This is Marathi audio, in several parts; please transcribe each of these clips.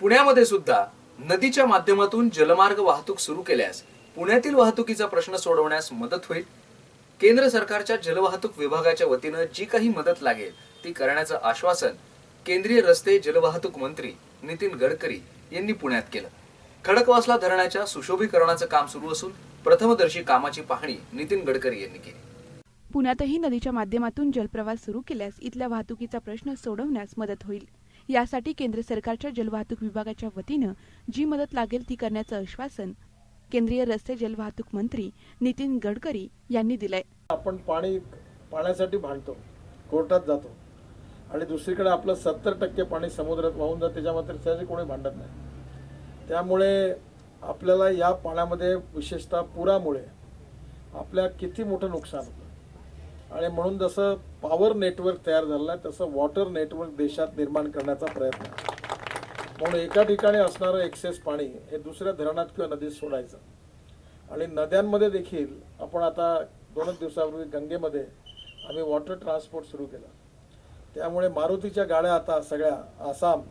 पुण्यामध्ये सुद्धा नदीच्या माध्यमातून जलमार्ग वाहतूक सुरू केल्यास पुण्यातील वाहतुकीचा प्रश्न सोडवण्यास मदत होईल. केंद्र सरकारच्या जलवाहतूक विभागाच्या वतीनं जी काही मदत लागेल ती करण्याचं आश्वासन केंद्रीय रस्ते जलवाहतूक मंत्री नितीन गडकरी यांनी पुण्यात केलं. खडकवासला धरणाच्या सुशोभीकरणाचं काम सुरू असून प्रथमदर्शी कामाची पाहणी नितीन गडकरी यांनी केली. पुण्यातही नदीच्या माध्यमातून जलप्रवास सुरू केल्यास इथल्या वाहतुकीचा प्रश्न सोडवण्यास मदत होईल. यासाठी केंद्र सरकारच्या जलवाहतूक विभागाच्या वतीनं जी मदत लागेल ती करण्याचं आश्वासन केंद्रीय रस्ते जलवाहतूक मंत्री नितीन गडकरी यांनी दिलंय. आपण पाणी पाण्यासाठी भांडतो कोर्टात जातो आणि दुसरीकडे आपलं सत्तर टक्के पाणी समुद्रात वाहून जात त्याच्यामध्ये त्याचे कोणी भांडत नाही. त्यामुळे आपल्याला या पाण्यामध्ये विशेषतः पुरामुळे आपल्या किती मोठं नुकसान होतं? आणि म्हणून जसं पॉवर नेटवर्क तयार झालं आहे तसं वॉटर नेटवर्क देशात निर्माण करण्याचा प्रयत्न आहे. म्हणून एका ठिकाणी असणारं एक्सेस पाणी हे दुसऱ्या धरणात किंवा नदीत सोडायचं. आणि नद्यांमध्ये देखील आपण आता दोनच दिवसापूर्वी गंगेमध्ये आम्ही वॉटर ट्रान्सपोर्ट सुरू केला. त्यामुळे मारुतीच्या गाड्या आता सगळ्या आसाम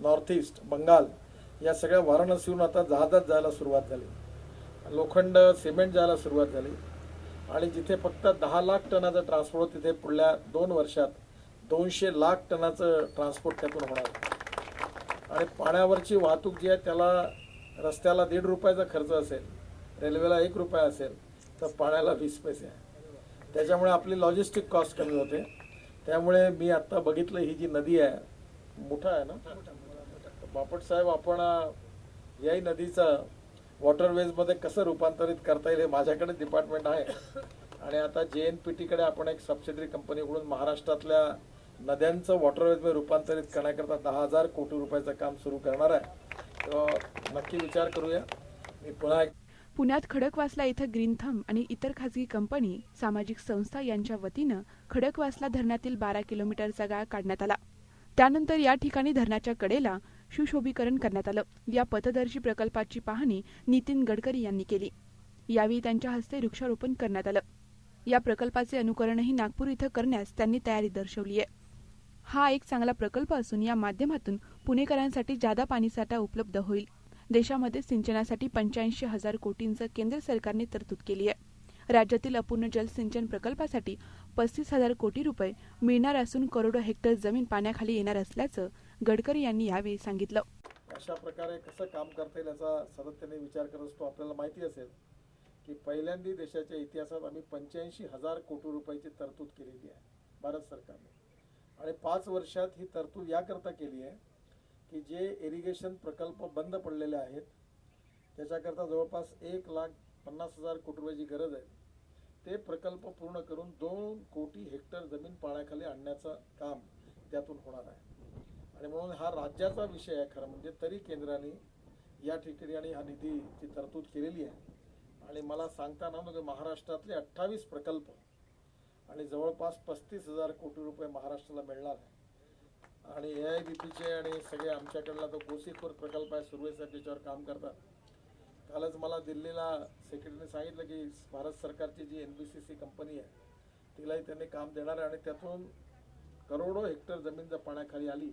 नॉर्थ ईस्ट बंगाल या सगळ्या वाराणसीहून आता जहाजात जायला सुरुवात झाली. लोखंड सिमेंट जायला सुरुवात झाली. आणि जिथे फक्त दहा लाख टनाचं ट्रान्सपोर्ट तिथे पुढल्या दोन वर्षात दोनशे लाख टनाचं ट्रान्सपोर्ट त्यातून होणार आणि पाण्यावरची वाहतूक जी आहे त्याला रस्त्याला दीड रुपयाचा खर्च असेल रेल्वेला एक रुपया असेल तर पाण्याला वीस पैसे आहे. त्याच्यामुळे आपली लॉजिस्टिक कॉस्ट कमी होते. त्यामुळे मी आत्ता बघितलं ही जी नदी आहे मोठा आहे ना? बापट साहेब आपण याही नदीचा वॉटरवेजमध्ये कसं रूपांतरित करता येईल हे माझ्याकडे डिपार्टमेंट आहे. आणि आता जे एन पी टीकडे आपण एक सबसिडरी कंपनीकडून महाराष्ट्रातल्या नद्यांचं वॉटरवेजमध्ये रूपांतरित करण्याकरता दहा हजार कोटी रुपयाचं काम सुरू करणार आहे. तर नक्की विचार करूया. मी पुन्हा एक पुण्यात खडकवासला इथं ग्रीन थंब आणि इतर खासगी कंपनी सामाजिक संस्था यांच्या वतीनं खडकवासला धरणातील बारा किलोमीटरचा गाळ काढण्यात आला. त्यानंतर या ठिकाणी धरणाच्या कडेला सुशोभीकरण करण्यात आलं. या पथदर्शी प्रकल्पाची पाहणी नितीन गडकरी यांनी केली. यावेळी त्यांच्या हस्ते वृक्षारोपण करण्यात आलं. या प्रकल्पाचे अनुकरणही नागपूर इथं करण्यास त्यांनी तयारी दर्शवली आहे. हा एक चांगला प्रकल्प असून या माध्यमातून पुणेकरांसाठी जादा पाणीसाठा उपलब्ध होईल. देशामध्ये सिंचनासाठी पंच्याऐंशी हजार कोटींचं केंद्र सरकारने तरतूद केली आहे. राज्यातील अपूर्ण जलसिंचन प्रकल्पासाठी पस्तीस हजार कोटी रुपये मिळणार असून करोडो हेक्टर जमीन पाण्याखाली येणार असल्याचं गडकरी यांनी यावेळी सांगितलं. अशा प्रकारे कसं काम करता येईल याचा सातत्याने विचार करत असतो. आपल्याला माहिती असेल की पहिल्यांदा देशाच्या इतिहासात आम्ही पंच्याऐंशी हजार कोटी रुपयाची तरतूद केलेली आहे भारत सरकारने. आणि पाच वर्षात ही तरतूद याकरता केली आहे की जे इरिगेशन प्रकल्प बंद पडलेले आहेत त्याच्याकरता जवळपास एक लाख पन्नास हजार कोटी रुपयाची गरज आहे. ते प्रकल्प पूर्ण करून दोन कोटी हेक्टर जमीन पाण्याखाली आणण्याचं काम त्यातून होणार आहे. आणि म्हणून हा राज्याचा विषय आहे खरं म्हणजे तरी केंद्राने या ठिकाणी हा निधीची तरतूद केलेली आहे. आणि मला सांगता ना म्हणजे महाराष्ट्रातले अठ्ठावीस प्रकल्प आणि जवळपास पस्तीस हजार कोटी रुपये महाराष्ट्राला मिळणार आहे. आणि ए आय बी पीचे आणि सगळे आमच्याकडला तो गोसीपूर प्रकल्प आहे सुरवे साहेब त्याच्यावर काम करतात कालच मला दिल्लीला सेक्रेटरीने सांगितलं की भारत सरकारची जी N B C C company आहे तिलाही त्यांनी काम देणार आहे आणि त्यातून करोडो हेक्टर जमीन जर पाण्याखाली आली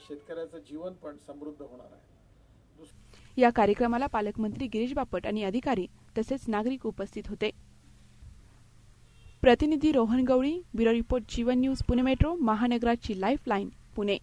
शेतकऱ्याचं जीवन पण समृद्ध होणार आहे. या कार्यक्रमाला पालकमंत्री गिरीश बापट आणि अधिकारी तसेच नागरिक उपस्थित होते. प्रतिनिधी Rohan Gawali bureau report Jeevan news Pune metro महानगराची life line Pune.